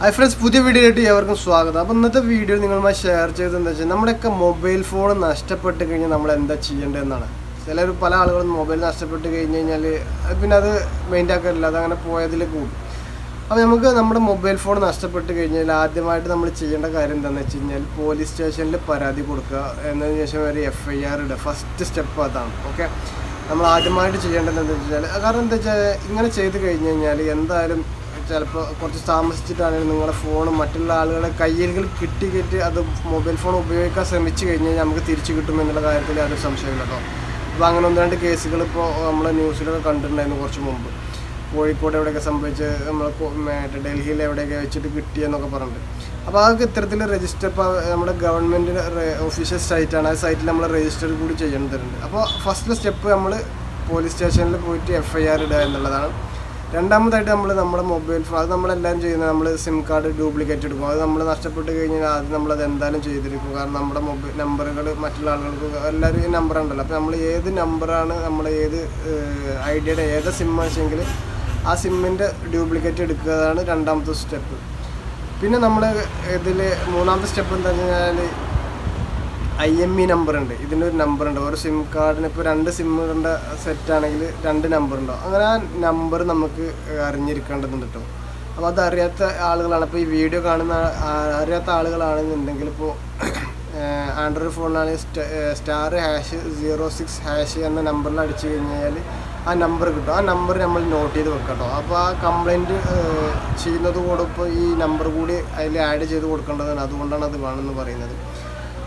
Hi friends പുതിയ വീഡിയോയിലേക്ക് ഏവർക്കും സ്വാഗതം. അപ്പോൾ ഇന്നത്തെ വീഡിയോ നിങ്ങളുമായി ഷെയർ ചെയ്തത് എന്താ വെച്ചാൽ നമ്മുടെയൊക്കെ മൊബൈൽ ഫോൺ നഷ്ടപ്പെട്ട് കഴിഞ്ഞാൽ നമ്മൾ എന്താ ചെയ്യേണ്ടതെന്നാണ്. ചിലർ പല ആളുകളും മൊബൈൽ നഷ്ടപ്പെട്ട് കഴിഞ്ഞ് കഴിഞ്ഞാൽ പിന്നെ അത് മെയിൻ ആക്കാറില്ല അതങ്ങനെ പോയതിൽ കൂടും. അപ്പോൾ നമുക്ക് നമ്മുടെ മൊബൈൽ ഫോൺ നഷ്ടപ്പെട്ട് കഴിഞ്ഞാൽ ആദ്യമായിട്ട് നമ്മൾ ചെയ്യേണ്ട കാര്യം എന്താണെന്ന് വെച്ച് കഴിഞ്ഞാൽ പോലീസ് സ്റ്റേഷനിൽ പരാതി കൊടുക്കുക എന്നതിന് ശേഷം ഒരു എഫ് ഐ ആർ ഇടുക. ഫസ്റ്റ് സ്റ്റെപ്പ് അതാണ് ഓക്കെ നമ്മൾ ആദ്യമായിട്ട് ചെയ്യേണ്ടത് എന്താണെന്ന് വെച്ചാൽ കാരണം എന്താ വെച്ചാൽ ഇങ്ങനെ ചെയ്ത് കഴിഞ്ഞ് കഴിഞ്ഞാൽ എന്തായാലും ചിലപ്പോൾ കുറച്ച് താമസിച്ചിട്ടാണെങ്കിലും നിങ്ങളുടെ ഫോൺ മറ്റുള്ള ആളുകളെ കയ്യിൽ കിട്ടി കിട്ടി അത് മൊബൈൽ ഫോൺ ഉപയോഗിക്കാൻ ശ്രമിച്ചു കഴിഞ്ഞ് കഴിഞ്ഞാൽ നമുക്ക് തിരിച്ചു കിട്ടും എന്നുള്ള കാര്യത്തിൽ യാതൊരു സംശയമില്ല കേട്ടോ. അപ്പോൾ അങ്ങനെ ഒന്ന് രണ്ട് കേസുകൾ ഇപ്പോൾ നമ്മൾ ന്യൂസിലൊക്കെ കണ്ടിട്ടുണ്ടായിരുന്നു കുറച്ച് മുമ്പ്. കോഴിക്കോട് എവിടെയൊക്കെ സംഭവിച്ച് നമ്മൾ ഡൽഹിയിൽ എവിടെയൊക്കെ വെച്ചിട്ട് കിട്ടിയെന്നൊക്കെ പറഞ്ഞിട്ട്. അപ്പോൾ അതൊക്കെ ഇത്തരത്തിൽ രജിസ്റ്റർ ഇപ്പോൾ നമ്മുടെ ഗവൺമെന്റിന്റെ ഒഫീഷ്യൽ സൈറ്റാണ് ആ സൈറ്റിൽ നമ്മൾ രജിസ്റ്റർ കൂടി ചെയ്യേണ്ടതുണ്ട്. അപ്പോൾ ഫസ്റ്റ് സ്റ്റെപ്പ് നമ്മൾ പോലീസ് സ്റ്റേഷനിൽ പോയിട്ട് എഫ് ഐ ആർ ഇടുക എന്നുള്ളതാണ്. രണ്ടാമതായിട്ട് നമ്മൾ നമ്മുടെ മൊബൈൽ ഫോൺ അത് നമ്മളെല്ലാം ചെയ്യുന്നത് നമ്മൾ സിം കാർഡ് ഡ്യൂപ്ലിക്കേറ്റ് എടുക്കും. അത് നമ്മൾ നഷ്ടപ്പെട്ട് കഴിഞ്ഞാൽ ആദ്യം നമ്മളത് എന്തായാലും ചെയ്തിരിക്കും. കാരണം നമ്മുടെ മൊബൈൽ നമ്പറുകൾ മറ്റുള്ള ആളുകൾക്ക് എല്ലാവരും ഈ നമ്പർ ഉണ്ടല്ലോ. അപ്പോൾ നമ്മൾ ഏത് നമ്പറാണ് നമ്മൾ ഏത് ഐഡിയയുടെ ഏത് സിം വെച്ചെങ്കിൽ ആ സിമ്മിന്റെ ഡ്യൂപ്ലിക്കേറ്റ് എടുക്കുകയാണ് രണ്ടാമത്തെ സ്റ്റെപ്പ് പിന്നെ നമ്മൾ ഇതിൽ മൂന്നാമത്തെ സ്റ്റെപ്പ് എന്താ കഴിഞ്ഞാൽ ഐ എം ഇ നമ്പർ ഉണ്ട്. ഇതിന്റെ ഒരു നമ്പർ ഉണ്ട്. ഓരോ സിം കാർഡിന് ഇപ്പോൾ രണ്ട് സിമ്മിന്റെ സെറ്റ് ആണെങ്കിൽ രണ്ട് നമ്പർ ഉണ്ടോ? അങ്ങനെ ആ നമ്പർ നമുക്ക് അറിഞ്ഞിരിക്കേണ്ടതുണ്ട് കേട്ടോ അപ്പോൾ അത് അറിയാത്ത ആളുകളാണ്. അപ്പോൾ ഈ വീഡിയോ കാണുന്ന അറിയാത്ത ആളുകളാണെന്നുണ്ടെങ്കിൽ ഇപ്പോൾ Android ഫോണിലാണെങ്കിൽ star hash zero six hash എന്ന നമ്പറിൽ അടിച്ചു കഴിഞ്ഞാൽ ആ നമ്പർ കിട്ടും. ആ നമ്പർ നമ്മൾ നോട്ട് ചെയ്ത് വെക്കാം കേട്ടോ അപ്പോൾ ആ കംപ്ലൈന്റ് ചെയ്യുന്നതോടൊപ്പം ഈ നമ്പർ കൂടി അതിൽ ആഡ് ചെയ്ത് കൊടുക്കേണ്ടതാണ്. അതുകൊണ്ടാണ് അത് വേണമെന്ന് പറയുന്നത്.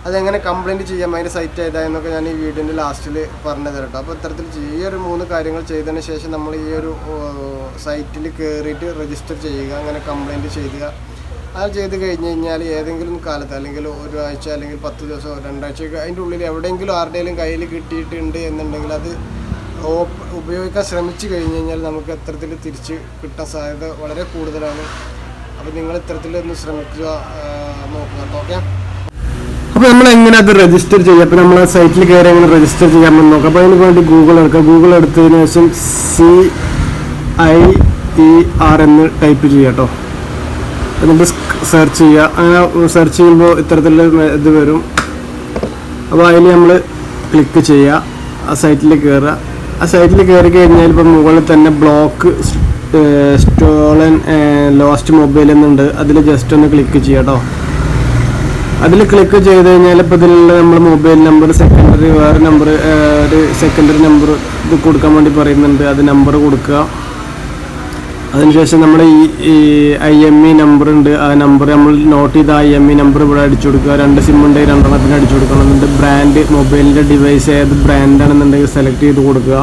അതെങ്ങനെ കംപ്ലൈന്റ് ചെയ്യാം? അതിന്റെ സൈറ്റ് ഏതായെന്നൊക്കെ ഞാൻ ഈ വീഡിയോന്റെ ലാസ്റ്റിൽ പറഞ്ഞു തരട്ടോ അപ്പോൾ ഇത്തരത്തിൽ ഈ ഒരു മൂന്ന് കാര്യങ്ങൾ ചെയ്തതിന് ശേഷം നമ്മൾ ഈ ഒരു സൈറ്റിൽ കയറിയിട്ട് രജിസ്റ്റർ ചെയ്യുക അങ്ങനെ കംപ്ലൈന്റ് ചെയ്യുക അത് ചെയ്ത് കഴിഞ്ഞ് കഴിഞ്ഞാൽ ഏതെങ്കിലും കാലത്ത് അല്ലെങ്കിൽ ഒരാഴ്ച അല്ലെങ്കിൽ പത്ത് ദിവസം രണ്ടാഴ്ച അതിന്റെ ഉള്ളിൽ എവിടെയെങ്കിലും ആരുടെയെങ്കിലും കയ്യിൽ കിട്ടിയിട്ടുണ്ട് എന്നുണ്ടെങ്കിൽ അത് ഉപയോഗിക്കാൻ ശ്രമിച്ചു കഴിഞ്ഞ് കഴിഞ്ഞാൽ നമുക്ക് എത്രത്തിൽ തിരിച്ച് കിട്ടാൻ സാധ്യത വളരെ കൂടുതലാണ്. അപ്പോൾ നിങ്ങൾ ഇത്തരത്തിൽ ഒന്ന് ശ്രമിക്കുക നോക്കുക ഓക്കെ? അപ്പോൾ നമ്മൾ എങ്ങനെ അത് രജിസ്റ്റർ ചെയ്യുക അപ്പോൾ നമ്മൾ സൈറ്റിൽ കയറി എങ്ങനെ രജിസ്റ്റർ ചെയ്യാമെന്ന് നോക്കാം. അപ്പോൾ അതിന് വേണ്ടി ഗൂഗിൾ എടുക്കുക ഗൂഗിൾ എടുത്തതിന് ശേഷം സി ഐ ഇ ആർ എന്ന് ടൈപ്പ് ചെയ്യുക കേട്ടോ എന്നിട്ട് സെർച്ച് ചെയ്യുക അങ്ങനെ സെർച്ച് ചെയ്യുമ്പോൾ ഇത്തരത്തിലുള്ള ഇത് വരും. അപ്പോൾ അതിൽ നമ്മൾ ക്ലിക്ക് ചെയ്യുക ആ സൈറ്റിൽ കയറുക ആ സൈറ്റിൽ കയറി കഴിഞ്ഞാൽ ഇപ്പം മുകളിൽ തന്നെ ബ്ലോക്ക് സ്റ്റോളൻ ലോസ്റ്റ് മൊബൈൽ എന്നുണ്ട്. അതിൽ ജസ്റ്റ് ഒന്ന് ക്ലിക്ക് ചെയ്യാം കേട്ടോ അതിൽ ക്ലിക്ക് ചെയ്ത് കഴിഞ്ഞാൽ ഇപ്പോൾ ഇതിലുള്ള നമ്മൾ മൊബൈൽ നമ്പർ സെക്കൻഡറി വേറെ നമ്പർ ഒരു സെക്കൻഡറി നമ്പർ ഇത് കൊടുക്കാൻ വേണ്ടി പറയുന്നുണ്ട്. അത് നമ്പർ കൊടുക്കുക. അതിനുശേഷം നമ്മുടെ ഈ ഈ ഐ എം ഇ നമ്പർ ഉണ്ട്. ആ നമ്പർ നമ്മൾ നോട്ട് ചെയ്ത ഐ എം ഇ നമ്പർ ഇവിടെ അടിച്ചു കൊടുക്കുക. രണ്ട് സിം ഉണ്ടെങ്കിൽ രണ്ടെണ്ണത്തിന് അടിച്ചു കൊടുക്കണം. എന്നിട്ട് ബ്രാൻഡ് മൊബൈലിന്റെ ഡിവൈസ് ഏത് ബ്രാൻഡാണെന്നുണ്ടെങ്കിൽ സെലക്ട് ചെയ്ത് കൊടുക്കുക.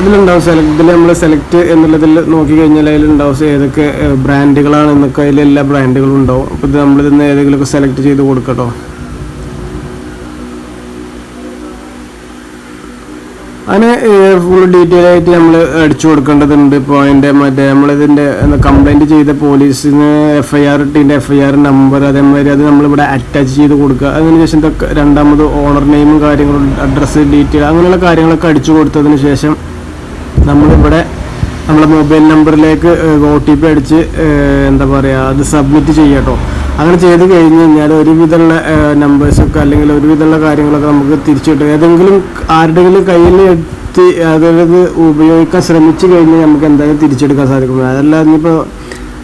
ഇതിലുണ്ടാവും. സെലക്ട് ഇതിൽ നമ്മൾ സെലക്ട് എന്നുള്ളതിൽ നോക്കി കഴിഞ്ഞാൽ അതിലുണ്ടാവും. ഏതൊക്കെ ബ്രാൻഡുകളാണ് എന്നൊക്കെ അതിൽ എല്ലാ ബ്രാൻഡുകളും ഉണ്ടാവും. അപ്പോൾ ഇത് നമ്മളിതിന്ന് ഏതെങ്കിലുമൊക്കെ സെലക്ട് ചെയ്ത് കൊടുക്കട്ടോ. അങ്ങനെ ഫുൾ ഡീറ്റെയിൽ ആയിട്ട് നമ്മൾ അടിച്ചു കൊടുക്കേണ്ടതുണ്ട്. ഇപ്പോൾ അതിന്റെ മറ്റേ നമ്മളിതിന്റെ കംപ്ലൈന്റ് ചെയ്ത പോലീസിന് എഫ് ഐ ആർ ഇട്ടിന്റെ എഫ് ഐ ആർ നമ്പർ അതേമാതിരി അത് നമ്മളിവിടെ അറ്റാച്ച് ചെയ്ത് കൊടുക്കുക. അതിനുശേഷം രണ്ടാമത് ഓണർ നെയിമും കാര്യങ്ങളും അഡ്രസ്സ് ഡീറ്റെയിൽ അങ്ങനെയുള്ള കാര്യങ്ങളൊക്കെ അടിച്ചു കൊടുത്തതിന് ശേഷം നമ്മളിവിടെ നമ്മുടെ മൊബൈൽ നമ്പറിലേക്ക് ഒ ടി പി അടിച്ച് എന്താ പറയുക അത് സബ്മിറ്റ് ചെയ്യാട്ടോ അങ്ങനെ ചെയ്ത് കഴിഞ്ഞ് കഴിഞ്ഞാൽ ഒരുവിധമുള്ള നമ്പേഴ്സൊക്കെ അല്ലെങ്കിൽ ഒരുവിധമുള്ള കാര്യങ്ങളൊക്കെ നമുക്ക് തിരിച്ചു കിട്ടും. ഏതെങ്കിലും ആരുടെങ്കിലും കയ്യിൽ എത്തി അതായത് ഉപയോഗിക്കാൻ ശ്രമിച്ചു കഴിഞ്ഞാൽ നമുക്ക് എന്തായാലും തിരിച്ചെടുക്കാൻ സാധിക്കും. അതല്ല ഇനിയിപ്പോൾ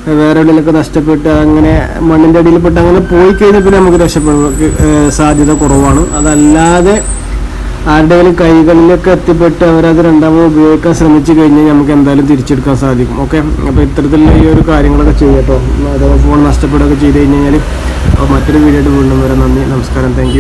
വേറെ എവിടെയെങ്കിലൊക്കെ നഷ്ടപ്പെട്ട് അങ്ങനെ മണ്ണിന്റെ അടിയിൽപ്പെട്ട് അങ്ങനെ പോയി കഴിഞ്ഞാൽ പിന്നെ നമുക്ക് രക്ഷപ്പെടാൻ സാധ്യത കുറവാണ്. അതല്ലാതെ ആരുടെയും കൈകളിലൊക്കെ എത്തിപ്പെട്ട് അവരത് രണ്ടാമത് ഉപയോഗിക്കാൻ ശ്രമിച്ചു കഴിഞ്ഞാൽ നമുക്ക് എന്തായാലും തിരിച്ചെടുക്കാൻ സാധിക്കും. ഓക്കെ അപ്പോൾ ഇത്തരത്തിലുള്ള ഈ ഒരു കാര്യങ്ങളൊക്കെ ചെയ്യട്ടോ അഥവാ ഫോൺ നഷ്ടപ്പെടുകയൊക്കെ ചെയ്ത് കഴിഞ്ഞ് കഴിഞ്ഞാൽ അപ്പോൾ മറ്റൊരു വീഡിയോ വീണ്ടും വരാം. നന്ദി. നമസ്കാരം. താങ്ക്